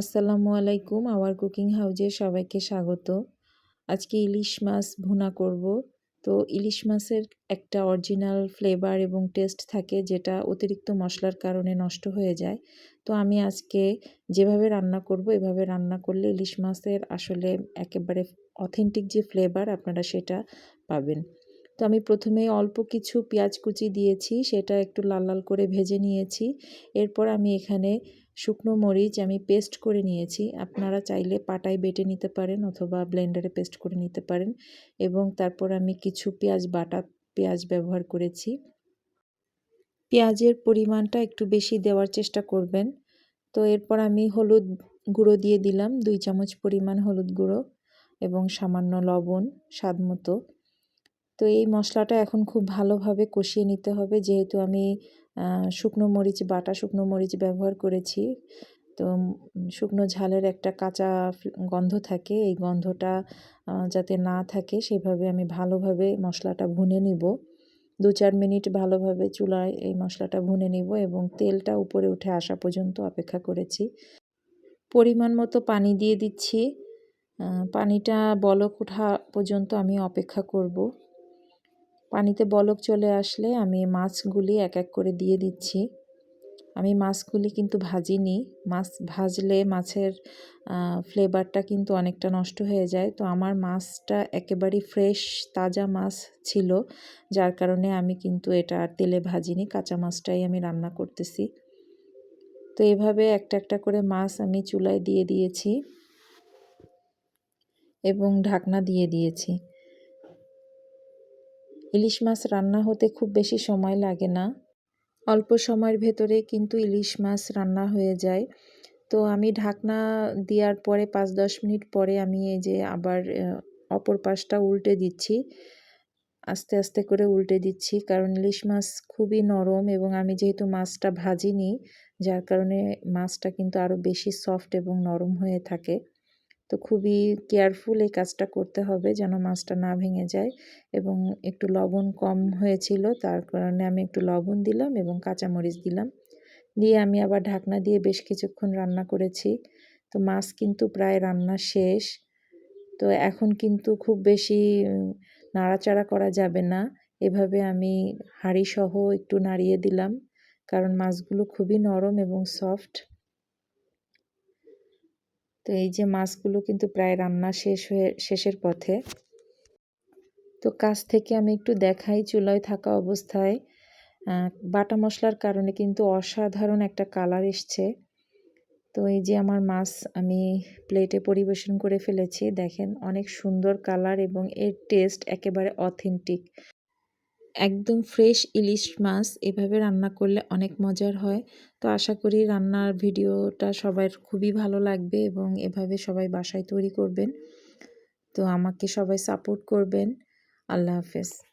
আসসালামু আলাইকুম, hour cooking হাউজে সবাইকে স্বাগত। আজকে ইলিশ মাছ ভুনা করব। তো ইলিশ মাছের একটা অরিজিনাল ফ্লেভার এবং টেস্ট থাকে, যেটা অতিরিক্ত মশলার কারণে নষ্ট হয়ে যায়। তো আমি আজকে যেভাবে রান্না করব, এভাবে রান্না করলে ইলিশ মাছের আসলে একেবারে অথেন্টিক যে ফ্লেভার, আপনারা সেটা পাবেন। তো আমি প্রথমে অল্প কিছু পেঁয়াজ কুচি দিয়েছি, সেটা একটু লাল লাল করে ভেজে নিয়েছি। এরপর আমি এখানে শুকনো মরিচ আমি পেস্ট করে নিয়েছি। আপনারা চাইলে পাটায় বেটে নিতে পারেন অথবা ব্লেন্ডারে পেস্ট করে নিতে পারেন এবং তারপর আমি কিছু পেঁয়াজ বাটা পেঁয়াজ ব্যবহার করেছি। পেঁয়াজের পরিমাণটা একটু বেশি দেওয়ার চেষ্টা করবেন। তো এরপর আমি হলুদ গুঁড়ো দিয়ে দিলাম, দুই চামচ পরিমাণ হলুদ গুঁড়ো এবং সামান্য লবণ স্বাদ মতো। তো এই মশলাটা এখন খুব ভালোভাবে কষিয়ে নিতে হবে। যেহেতু আমি শুকনো মরিচ, বাটা শুকনো মরিচ ব্যবহার করেছি, তো শুকনো ঝালের একটা কাঁচা গন্ধ থাকে। এই গন্ধটা যাতে না থাকে, সেভাবে আমি ভালোভাবে মশলাটা ভুনে নিব। দু চার মিনিট ভালোভাবে চুলায় এই মশলাটা ভুনে নিব এবং তেলটা উপরে উঠে আসা পর্যন্ত অপেক্ষা করেছি। পরিমাণ মতো পানি দিয়ে দিচ্ছি। পানিটা বলক ওঠা পর্যন্ত আমি অপেক্ষা করব। পানিতে বলক চলে আসলে আমি মাছগুলি এক এক করে দিয়ে দিচ্ছি। আমি মাছগুলি কিন্তু ভাজিনি। মাছ ভাজলে মাছের ফ্লেভারটা কিন্তু অনেকটা নষ্ট হয়ে যায়। তো আমার মাছটা একেবারেই ফ্রেশ তাজা মাছ ছিল। যার কারণে আমি কিন্তু এটা আর তেলে ভাজিনি। কাঁচা মাছটাই আমি রান্না করতেছি। তো এভাবে একটা একটা করে মাছ আমি চুলায় দিয়ে দিয়েছি এবং ঢাকনা দিয়ে দিয়েছি। ইলিশ মাছ রান্না হতে খুব বেশি সময় লাগে না। অল্প সময়ের ভেতরে কিন্তু ইলিশ মাছ রান্না হয়ে যায়। তো আমি ঢাকনা দেওয়ার পরে পাঁচ দশ মিনিট পরে আমি এই যে আবার অপর পাশটা উল্টে দিচ্ছি। আস্তে আস্তে করে উল্টে দিচ্ছি কারণ ইলিশ মাছ খুবই নরম এবং আমি যেহেতু মাছটা ভাজিনি, যার কারণে মাছটা কিন্তু আরও বেশি সফট এবং নরম হয়ে থাকে। তো খুবই কেয়ারফুল এই কাজটা করতে হবে যেন মাছটা না ভেঙে যায় এবং একটু লবণ কম হয়েছিল, তার কারণে আমি একটু লবণ দিলাম এবং কাঁচামরিচ দিলাম। দিয়ে আমি আবার ঢাকনা দিয়ে বেশ কিছুক্ষণ রান্না করেছি। তো মাছ কিন্তু প্রায় রান্না শেষ। তো এখন কিন্তু খুব বেশি নাড়াচাড়া করা যাবে না। এভাবে আমি হাঁড়ি সহ একটু নাড়িয়ে দিলাম। কারণ মাছগুলো খুবই নরম এবং সফট। তো এই যে মাছগুলো কিন্তু প্রায় রান্না শেষ হয়ে, শেষের পথে। তো কাছ থেকে আমি একটু দেখাই চুলায় থাকা অবস্থায়। বাটা মশলার কারণে কিন্তু অসাধারণ একটা কালার এসছে। তো এই যে আমার মাছ আমি প্লেটে পরিবেশন করে ফেলেছি, দেখেন অনেক সুন্দর কালার এবং এর টেস্ট একেবারে অথেন্টিক। একদম ফ্রেশ ইলিশ মাছ এভাবে রান্না করলে অনেক মজার হয়। তো আশা করি রান্নার ভিডিওটা সবার খুবই ভালো লাগবে এবং এভাবে সবাই বাসায় তৈরি করবেন। তো আমাকে সবাই সাপোর্ট করবেন। আল্লাহ হাফেজ।